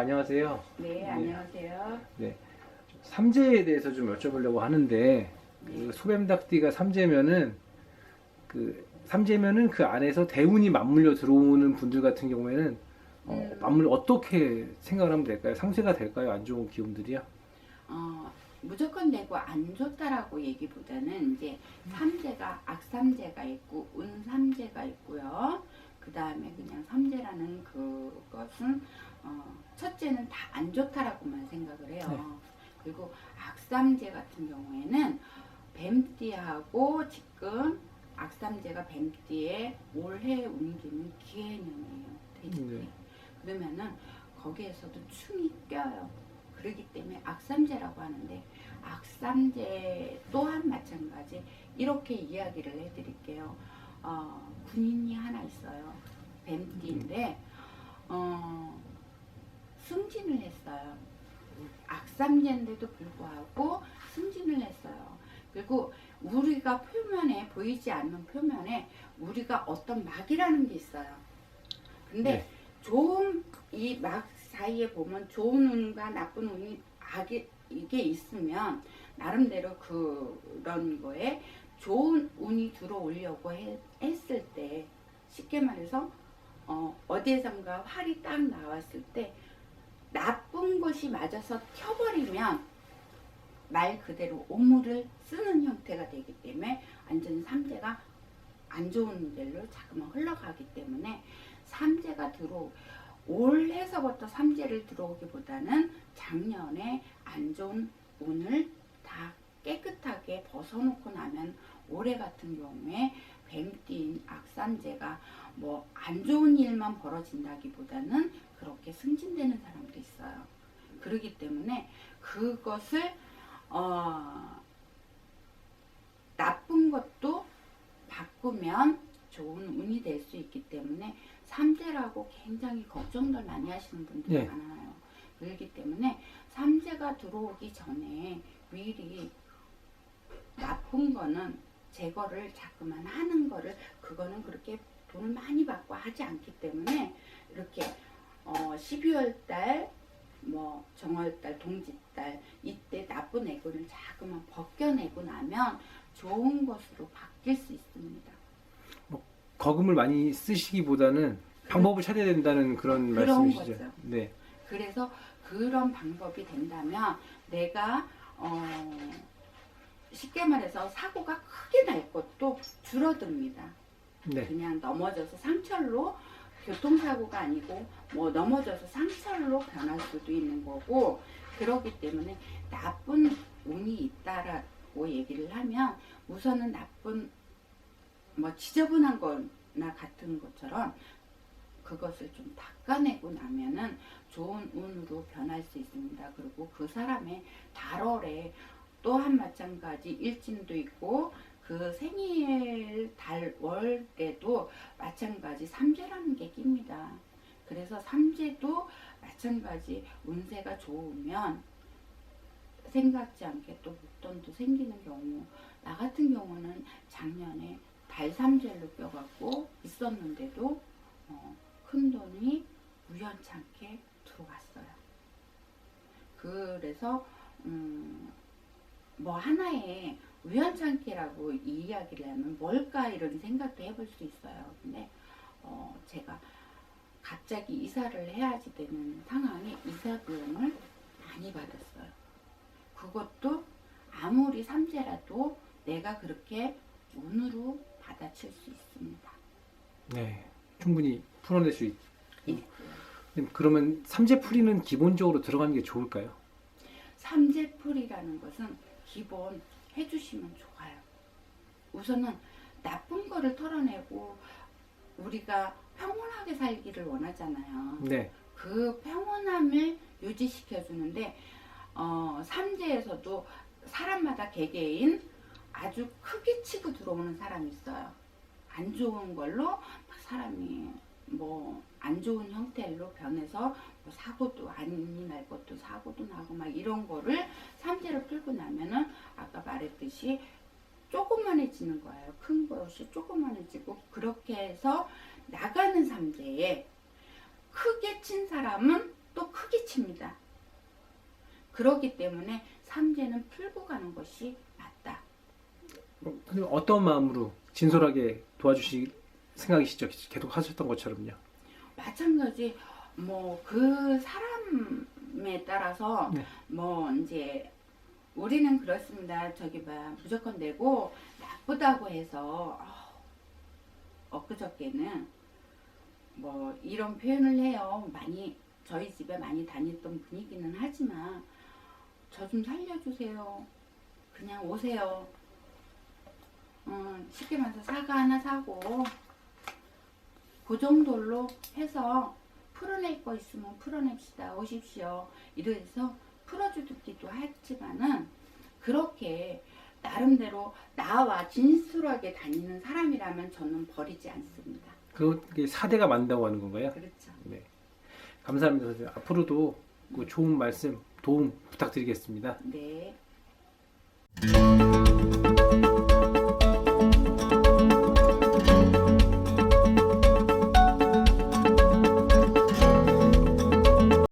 안녕하세요. 네, 안녕하세요. 네. 삼재에 대해서 좀 여쭤보려고 하는데 그 소뱀닭띠가 삼재면은 그 삼재면은 그 안에서 대운이 맞물려 들어오는 분들 같은 경우에는 어, 음. 맞물 어떻게 생각을 하면 될까요? 상쇄가 될까요? 안 좋은 기운들이요? 어, 무조건 되고 안 좋다라고 얘기보다는 이제 삼재가 악삼재가 있고 운삼재가 있고요. 그 다음에 그냥 삼재라는 그것은 어, 첫째는 다 안 좋다라고만 생각을 해요. 네. 그리고 악삼재 같은 경우에는 뱀띠하고 지금 악삼재가 뱀띠에 올해 운기는 기해년이에요. 네. 그러면은 거기에서도 충이 껴요. 그렇기 때문에 악삼재라고 하는데 악삼재 또한 마찬가지 이렇게 이야기를 해드릴게요. 어, 군인이 하나 있어요. 뱀띠인데 어, 승진을 했어요. 악삼재인데도 불구하고 승진을 했어요. 그리고 우리가 표면에 보이지 않는 표면에 우리가 어떤 막이라는 게 있어요. 근데 네. 좋은 이 막 사이에 보면 좋은 운과 나쁜 운이 악이 이게 있으면 나름대로 그런 거에 좋은 운이 들어오려고 해- 했을 때 쉽게 말해서 어, 어디에선가 활이 딱 나왔을 때 나쁜 것이 맞아서 튀어버리면 말 그대로 오물을 쓰는 형태가 되기 때문에 완전 삼재가 안 좋은 데로 자꾸만 흘러가기 때문에 삼재가 들어 올해서부터 삼재를 들어오기보다는 작년에 안 좋은 운을 다 깨끗하게 벗어놓고 나면 올해 같은 경우에 뱀띠인 악삼재가 뭐 안 좋은 일만 벌어진다기보다는 그렇게 승진되는 사람도 있어요. 그러기 때문에 그것을 어, 나쁜 것도 바꾸면 좋은 운이 될 수 있기 때문에 삼재라고 굉장히 걱정들 많이 하시는 분들이 네. 많아요. 그렇기 때문에 삼재가 들어오기 전에 미리 나쁜 거는 제거를 자꾸만 하는 거를 그거는 그렇게 돈을 많이 받고 하지 않기 때문에 이렇게 어 12월 달, 뭐 정월 달, 동지 달 이때 나쁜 애군을 자꾸만 벗겨내고 나면 좋은 것으로 바뀔 수 있습니다. 거금을 많이 쓰시기보다는 방법을 찾아야 된다는 그런 그런 말씀이시죠? 거죠. 네. 그래서 그런 방법이 된다면 내가 어 쉽게 말해서 사고가 크게 날 것도 줄어듭니다. 네. 그냥 넘어져서 상철로 교통사고가 아니고 뭐 넘어져서 상철로 변할 수도 있는 거고 그렇기 때문에 나쁜 운이 있다라고 얘기를 하면 우선은 나쁜 뭐 지저분한 거나 같은 것처럼 그것을 좀 닦아내고 나면은 좋은 운으로 변할 수 있습니다. 그리고 그 사람의 달월에 또한 마찬가지 일진도 있고 그 생일 달월에도 마찬가지 삼재라는 게 낍니다. 그래서 삼재도 마찬가지 운세가 좋으면 생각지 않게 또 목돈도 생기는 경우 나 같은 경우는 작년에 달삼재로 껴갖고 있었는데도 어, 큰 돈이 우연찮게 들어왔어요. 그래서 음, 뭐 하나의 우연찮게라고 이 이야기를 하면 뭘까 이런 생각도 해볼 수 있어요. 근데 어, 제가 갑자기 이사를 해야지 되는 상황에 이사 비용을 많이 받았어요. 그것도 아무리 삼재라도 내가 그렇게 운으로 받아칠 수 있습니다. 네. 충분히 풀어낼 수 있. 있고요. 그러면 삼재 풀이는 기본적으로 들어가는 게 좋을까요? 삼재풀이라는 것은 기본 해주시면 좋아요. 우선은 나쁜 거를 털어내고 우리가 평온하게 살기를 원하잖아요. 네. 그 평온함을 유지시켜 주는데 어, 삼재에서도 사람마다 개개인 아주 크게 치고 들어오는 사람이 있어요. 안 좋은 걸로 막 사람이 뭐 안 좋은 형태로 변해서 뭐 사고도 아니 날 것도 사고도 나고 막 이런 거를 삼재로 풀고 나면은 아까 말했듯이 조그만해지는 거예요. 큰 것이 조그만해지고 그렇게 해서 나가는 삼재에 크게 친 사람은 또또 크게 칩니다. 그렇기 때문에 삼재는 풀고 가는 것이 맞다. 어, 근데 어떤 마음으로 진솔하게 도와주실 생각이시죠? 계속 하셨던 것처럼요. 마찬가지 뭐 그 사람에 따라서 네. 뭐 이제 우리는 그렇습니다. 저기 봐 무조건 내고 나쁘다고 해서 엊그저께는 뭐 이런 표현을 해요. 많이 저희 집에 많이 다녔던 분이기는 하지만 저 좀 살려주세요. 그냥 오세요. 어, 쉽게 말해서 사과 하나 사고 그 정도로 해서 풀어낼 거 있으면 풀어냅시다. 오십시오. 이래서 풀어주기도 했지만은 그렇게 나름대로 나와 진솔하게 다니는 사람이라면 저는 버리지 않습니다. 그게 사대가 맞는다고 하는 건가요? 그렇죠. 네. 감사합니다. 선생님. 앞으로도 그 좋은 말씀, 도움 부탁드리겠습니다. 네.